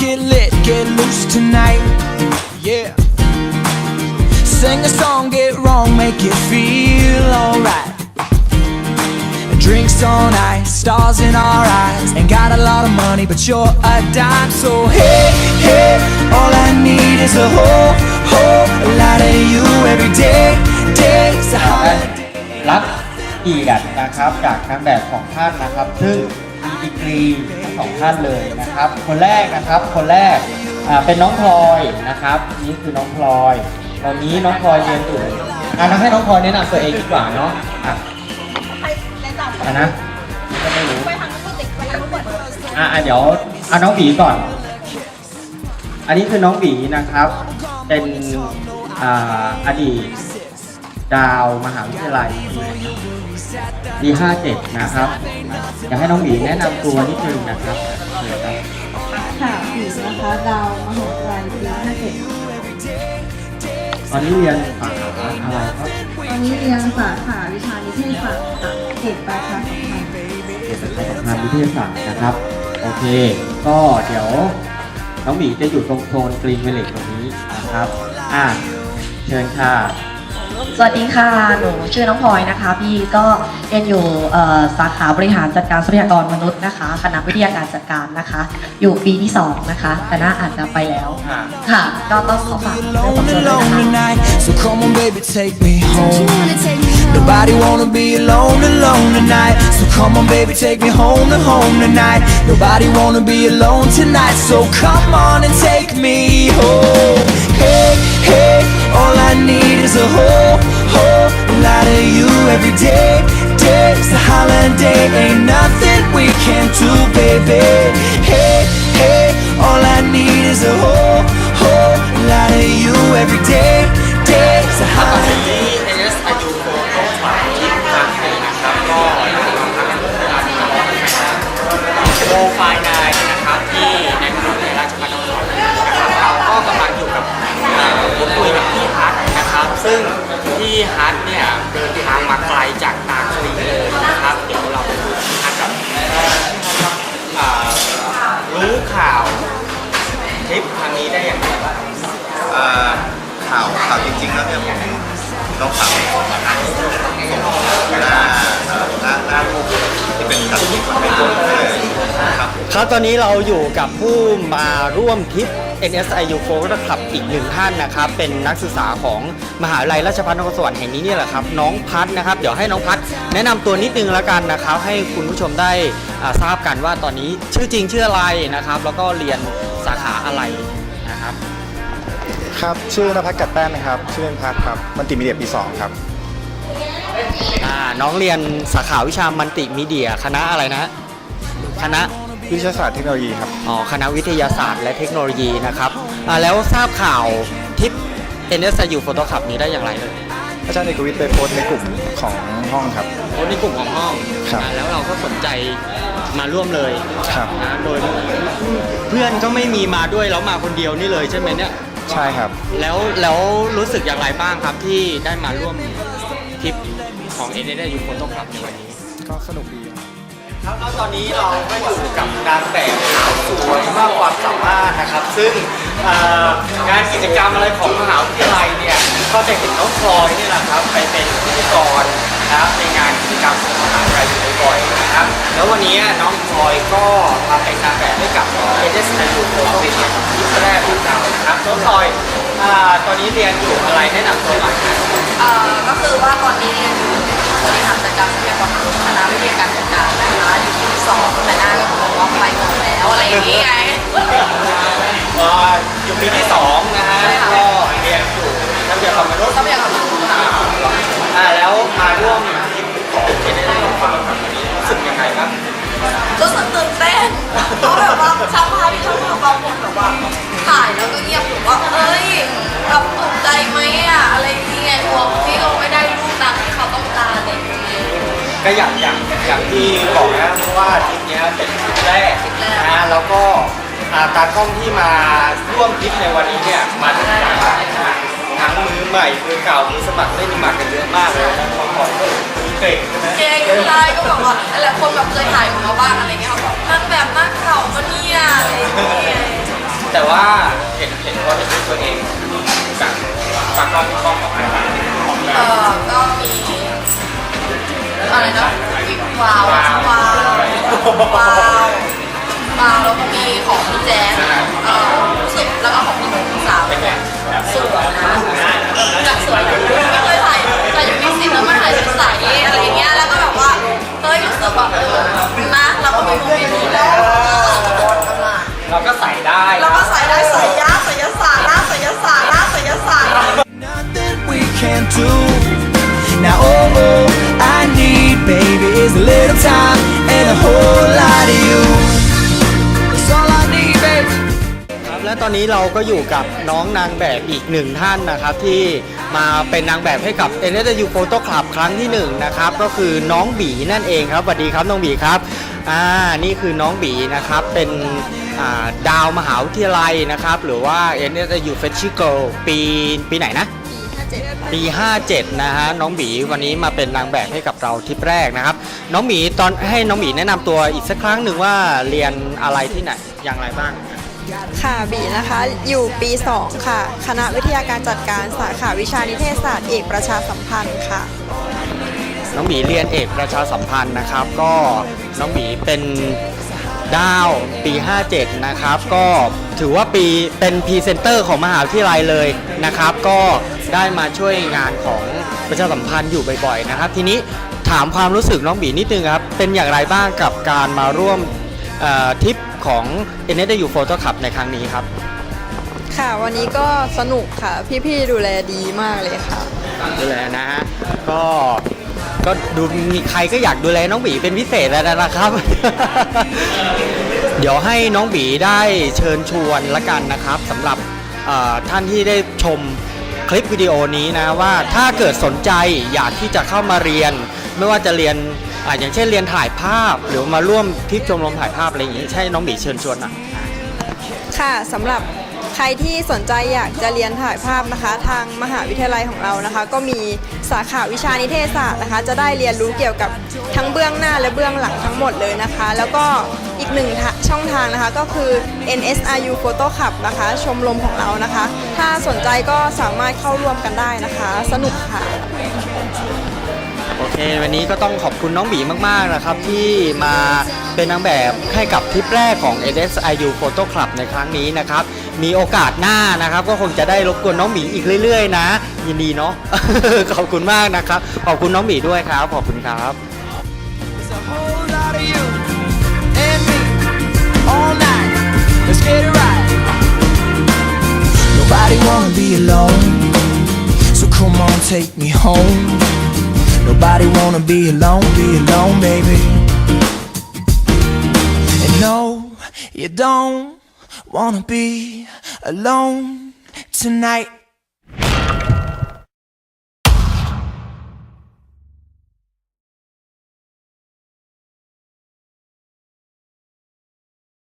out, get lit, get loose tonight. Yeah. Sing a song, get wrong, make it feel alright. Drinks on ice, stars in our eyes. Ain't got a lot of money, but you're a dime. So hey, hey, all I need is a whole, whole lot of you every day, day's a holiday. รับเกียรตินะครับจากนางแบบของท่านนะครับ ซึ่งมี ดีกรีทั้งสองท่านเลยนะครับ คนแรกนะครับ คนแรกเป็นน้องพลอยนะครับ นี่คือน้องพลอย ตอนนี้น้องพลอยเรียนอยู่อ่าให้น้องพลอยแนะนำตัวเองดีกว่าเนาะอะใครแนะนำอะนะก็ไม่รู้ไปทางนู้นติดไปทางนู้นอะอะเดี๋ยวเอาน้องบีก่อน อันนี้คือน้องบีนะครับ เป็นออดีตดาวมหาวิทยาลัย ปี57 นะครับ อยากให้น้องบีแนะนำตัวนิดนึงนะครับเชิญครับค่ะผีนะคะดาวมหาวิทยาลัยปีห้าเจ็ดตอนนี้เรียนสาขาอะไรครับตอนนี้เรียนสาขาวิชานิเทศศาสตร์ค่ะเอกประชาสัมพันธ์เกี่ยวกับสาขาวิทยาศาสตร์นะครับ โอเค ก็เดี๋ยวน้องหมีจะอยู่ตรงโซนกรีนเวลเลจตรงนี้นะครับ อะ เชิญค่ะ สวัสดีค่ะ หนูชื่อน้องพลอยนะคะ พี่ก็เรียนอยู่เอ่อสาขาบริหารจัดการทรัพยากรมนุษย์นะคะ คณะวิทยาการจัดการนะคะ อยู่ปีที่ 2 นะคะแต่น่าอาจจะไปแล้วค่ะค่ะ ก็ต้องขอฝากเรื่องของ alone, ตัวด้วย alone นะคะ tonight. So come on, baby, take me home. Nobody wanna be alone, alone tonight. So come on, baby, take me home to home tonight. Nobody wanna be alone tonight. So come on and take me home. Hey, hey, all I need is a whole, every day. Day's a holiday, ain't nothing we can do, baby. Hey, hey, all I need is a whole, whole lot of you every day. Day's a holiday. โปรไฟล์นายนะครับที่ในมหาวิทยาลัยราชภัฏนครนะครับเราก็กำลังอยู่กับพูดคุยกับพี่ฮัทนะครับ ซึ่งพี่ฮัทเต้องฝากส่งหน้าหน้าหน้ารูปที่เป็นตัดสินมันเป็นคนครับครับตอนนี้เราอยู่กับผู้มาร่วมทริป NSIU f o r Club อีกหนึ่งท่านนะครับ เป็นนักศึกษาของมหาวิทยาลัยราชภัฏนครสวรรค์แห่งนี้เนี่ยแหละครับ น้องพัฒนะครับ เดี๋ยวให้น้องพัฒแนะนำตัวนิดนึงแล้วกันนะครับ ให้คุณผู้ชมได้อ่าทราบกันว่าตอนนี้ชื่อจริงชื่ออะไรนะครับ แล้วก็เรียนสาขาอะไร ครับ ชื่อนภัสกัดแต้มนะครับ ชื่อเล่นพัทครับ มันติมีเดียปี 2 ครับ อ่าน้องเรียนสาขาวิชามัลติมีเดีย คณะอะไรนะ คณะ วิทยาศาสตร์เทคโนโลยีครับ อ๋อ คณะวิทยาศาสตร์และเทคโนโลยีนะครับอ่าแล้วทราบข่าวทริป NSIU Photo Club นี้ได้อย่างไรเลยอาจารย์เอกวิทย์ไปโพสต์ในกลุ่มของห้องครับโอ้ในกลุ่มของห้องครับ อ่าแล้วเราก็สนใจมาร่วมเลยครับ นะโดยเพื่อนก็ไม่มีมาด้วยแล้วมาคนเดียวนี่เลยใช่ไหมเนี่ย ใช่ครับ แล้วแล้วรู้สึกอย่างไรบ้างครับที่ได้มาร่วมทริปของ NSIU Photo Club ในวันนี้ ก็สนุกดีครับแล้วตอนนี้เราก็อยู่กับนางแบบสาวสวยมากความสามารถนะครับ ซึ่งเอ่อ งานกิจกรรมอะไรของมหาวิทยาลัยเนี่ยก็จะเห็นน้องพลอยนี่แหละครับไปเป็นพิธีกรนะครับในงานกิจกรรมของมหาวิทยาลัยอยู่บ่อยๆนะครับแล้ววันนี้น้องพลอยก็มาเป็นนางแบบให้กับเอเดสในยุคโควิดที่แรกที่เรานะครับน้องพลอยตอนนี้เรียนอยู่อะไรแนะนำตัวหน่อยนะเออก็คือว่าตอนนี้เรียนอยู่ บริหารจัดการทรัพยากรมนุษย์คณะวิทยาการจัดการนะคะอยู่ปีที่สองแต่หน้าก็บอกว่าไปหมดแล้วอะไรอย่างนี้ไงอ่าอยู่ปีที่สองนะฮะใช่ค่ะก็เรียนอยู่ทรัพยากรมนุษย์ ก็อย่างอย่างอย่างที่บอกนะเพราะว่าทริปเนี้ยเป็นทริปแรกทริปแรกนะฮะแล้วก็อ่าตากล้องที่มาร่วมทริปในวันนี้เนี่ยมาทุกอย่างนะทั้งมือใหม่มือเก่ามือสมัครเล่นมากันเยอะมากเลยนะของของก็มีเก่งใช่ไหมเก่งใช่ก็แบบว่าหลายคนแบบเคยถ่ายของเราบ้างอะไรเงี้ยเขาบอกมันแบบหน้าเข่าปะเนี่ยอะไรอย่างเงี้ยแต่ว่าเห็นเห็นว่าเห็นด้วยตัวเองจากตากล้องกล้องของอะไรบ้างเออก็มี อะไรนะวิกวาววาววาววาวแล้วก็มีของพี่แจ๊คเออรู้สึกแล้วก็ของพี่หนุ่มสาวเนี่ยสวยนะจากสวยแบบไม่เคยถ่ายถ่ายอยู่มิวสิกแล้วมาถ่ายชุดใสอะไรอย่างเงี้ยแล้วก็แบบว่าเฮ้ยรู้สึกแบบเออนะเราก็มีโมเมนต์นี้แล้วเราก็ใส่ได้เราก็ใส่ได้ใส่ยาใส่ยาศาสตร์หน้าใส่ยาศาสตร์หน้าใส่ยาศาสตร์ Nothing we can't do. Baby, is a little time and a whole lot of you. That's all I need, baby. ครับและตอนนี้เราก็อยู่กับน้องนางแบบอีกหนึ่งท่านนะครับ ที่มาเป็นนางแบบให้กับ n s u Photo Club ครั้งที่หนึ่งนะครับ ก็คือน้องบีนั่นเองครับสวัสดีครับน้องบีครับอ่านี่คือน้องบีนะครับเป็นอ่าดาวมหาวิทยาลัยนะครับ หรือว่า n s u Festival ปีปีไหนนะ ปี 57 นะฮะน้องบีวันนี้มาเป็นนางแบบให้กับเราทริปแรกนะครับ น้องบีตอนให้น้องบีแนะนำตัวอีกสักครั้งหนึ่งว่าเรียนอะไรที่ไหนอย่างไรบ้าง ค่ะบีนะคะ อยู่ปี 2 ค่ะ คณะวิทยาการจัดการสาขาวิชานิเทศศาสตร์เอกประชาสัมพันธ์ค่ะ น้องหมีเรียนเอกประชาสัมพันธ์นะครับ ก็น้องหมีเป็น ดาวปี 57 นะครับ ก็ถือว่าปีเป็นพรีเซนเตอร์ของมหาวิทยาลัยเลยนะครับ ก็ได้มาช่วยงานของประชาสัมพันธ์อยู่บ่อยๆนะครับ ทีนี้ถามความรู้สึกน้องหมีนิดนึงครับ เป็นอย่างไรบ้างกับการมาร่วมเอ่อทริปของ n s u Photo Club ในครั้งนี้ครับ ค่ะวันนี้ก็สนุกค่ะ พี่ๆดูแลดีมากเลยค่ะดูแลนะฮะก็ ก็ดูมีใครก็อยากดูแลน้องบีเป็นพิเศษแล้วนะครับ เดี๋ยวให้น้องบีได้เชิญชวนละกันนะครับสำหรับเอ่อท่านที่ได้ชมคลิปวิดีโอนี้นะว่าถ้าเกิดสนใจอยากที่จะเข้ามาเรียน ไม่ว่าจะเรียนอาอย่างเช่นเรียนถ่ายภาพ หรือมาร่วมทริปชมรมถ่ายภาพอะไรอย่างนี้ใช่น้องบีเชิญชวนหนะค่ะสำหรับ ใครที่สนใจอยากจะเรียนถ่ายภาพนะคะ ทางมหาวิทยาลัยของเรานะคะ ก็มีสาขาวิชานิเทศศาสตร์นะคะ จะได้เรียนรู้เกี่ยวกับทั้งเบื้องหน้าและเบื้องหลังทั้งหมดเลยนะคะ แล้วก็อีกหนึ่งช่องทางนะคะก็คือ NSRU Photo Club นะคะ ชมรมของเรานะคะ ถ้าสนใจก็สามารถเข้าร่วมกันได้นะคะ สนุกค่ะโอเควันนี้ก็ต้องขอบคุณน้องบีมากๆนะครับ ที่มาเป็นนางแบบให้กับทริปแรกของ NSIU Photo Club ในครั้งนี้นะครับ มีโอกาสหน้านะครับ ก็คงจะได้รบกวนน้องหมีอีกเรื่อย ๆ นะ ยินดีเนาะ ขอบคุณมากนะครับ ขอบคุณน้องหมีด้วยครับ ขอบคุณครับ It's a whole lot of you and me all night. Let's get it right. Nobody wanna be alone, so come on, take me home. Nobody wanna be alone, be alone, baby. And no, you don't wanna be alone tonight.